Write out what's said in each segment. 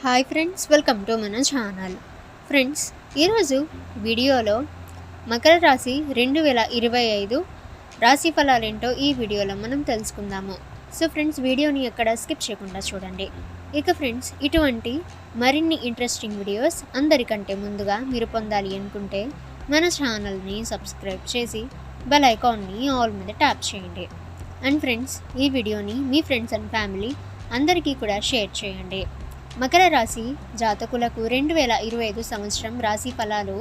Hi friends welcome to మన channel. Friends ఈరోజు వీడియోలో మకర రాశి రెండు వేల ఇరవై ఐదు రాశి ఫలాలేంటో ఈ వీడియోలో మనం తెలుసుకుందాము. సో ఫ్రెండ్స్ వీడియోని ఎక్కడ స్కిప్ చేయకుండా చూడండి. ఇక ఫ్రెండ్స్ ఇటువంటి మరిన్ని ఇంట్రెస్టింగ్ వీడియోస్ అందరికంటే ముందుగా మీరు పొందాలి అనుకుంటే మన ఛానల్ని సబ్స్క్రైబ్ చేసి బెల్ ఐకాన్ని ఆల్ మీద ట్యాప్ చేయండి. అండ్ ఫ్రెండ్స్ ఈ వీడియోని మీ ఫ్రెండ్స్ అండ్ ఫ్యామిలీ అందరికీ కూడా షేర్ చేయండి. మకర రాశి జాతకులకు రెండు వేల ఇరవై ఐదు సంవత్సరం రాశి ఫలాలు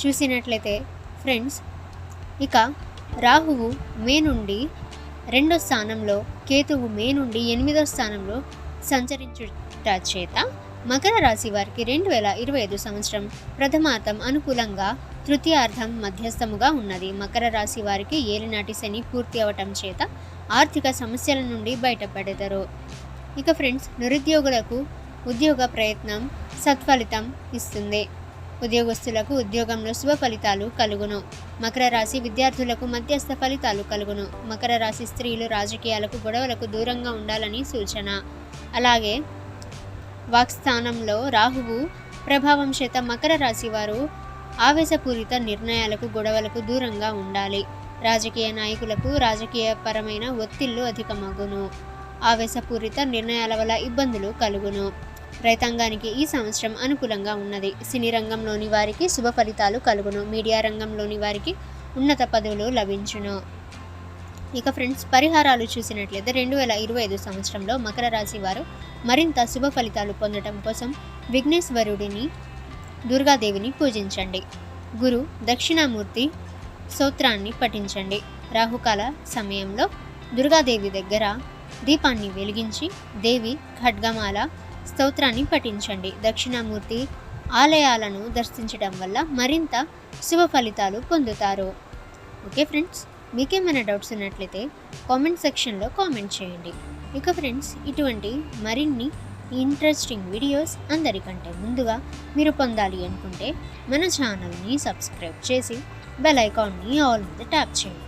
చూసినట్లయితే ఫ్రెండ్స్ ఇక రాహువు మే నుండి రెండో స్థానంలో కేతువు మే నుండి ఎనిమిదో స్థానంలో సంచరించుట చేత మకర రాశి వారికి రెండు వేల ఇరవై ఐదు సంవత్సరం ప్రథమార్థం అనుకూలంగా తృతీయార్థం మధ్యస్థముగా ఉన్నది. మకర రాశి వారికి ఏలినాటి శని పూర్తి అవటం చేత ఆర్థిక సమస్యల నుండి బయటపడతారు ఇక ఫ్రెండ్స్ నిరుద్యోగులకు ఉద్యోగ ప్రయత్నం సత్ఫలితం ఇస్తుంది. ఉద్యోగస్తులకు ఉద్యోగంలో శుభ ఫలితాలు కలుగును. మకర రాశి విద్యార్థులకు మధ్యస్థ ఫలితాలు కలుగును. మకర రాశి స్త్రీలు రాజకీయాలకు గొడవలకు దూరంగా ఉండాలని సూచన. అలాగే వాక్స్థానంలో రాహువు ప్రభావం చేత మకర రాశి వారు ఆవేశపూరిత నిర్ణయాలకు గొడవలకు దూరంగా ఉండాలి. రాజకీయ నాయకులకు రాజకీయపరమైన ఒత్తిళ్ళు అధికమగును. ఆవేశపూరిత నిర్ణయాల వల్ల ఇబ్బందులు కలుగును. రైతాంగానికి ఈ సంవత్సరం అనుకూలంగా ఉన్నది. సినీ రంగంలోని వారికి శుభ ఫలితాలు కలుగును. మీడియా రంగంలోని వారికి ఉన్నత పదవులు లభించును. ఇక ఫ్రెండ్స్ పరిహారాలు చూసినట్లయితే రెండు వేల ఇరవై ఐదు సంవత్సరంలో మకర రాశి వారు మరింత శుభ ఫలితాలు పొందడం కోసం విఘ్నేశ్వరుడిని దుర్గాదేవిని పూజించండి. గురు దక్షిణామూర్తి స్తోత్రాన్ని పఠించండి. రాహుకాల సమయంలో దుర్గాదేవి దగ్గర దీపాన్ని వెలిగించి దేవి ఖడ్గమాల స్తోత్రాన్ని పఠించండి. దక్షిణామూర్తి ఆలయాలను దర్శించడం వల్ల మరింత శుభ ఫలితాలు పొందుతారు. ఓకే ఫ్రెండ్స్ మీకేమైనా డౌట్స్ ఉన్నట్లయితే కామెంట్ సెక్షన్లో కామెంట్ చేయండి. ఇక ఫ్రెండ్స్ ఇటువంటి మరిన్ని ఇంట్రెస్టింగ్ వీడియోస్ అందరికంటే ముందుగా మీరు పొందాలి అనుకుంటే మన ఛానల్ని సబ్స్క్రైబ్ చేసి బెల్ ఐకాన్ని ఆల్ మీద ట్యాప్ చేయండి.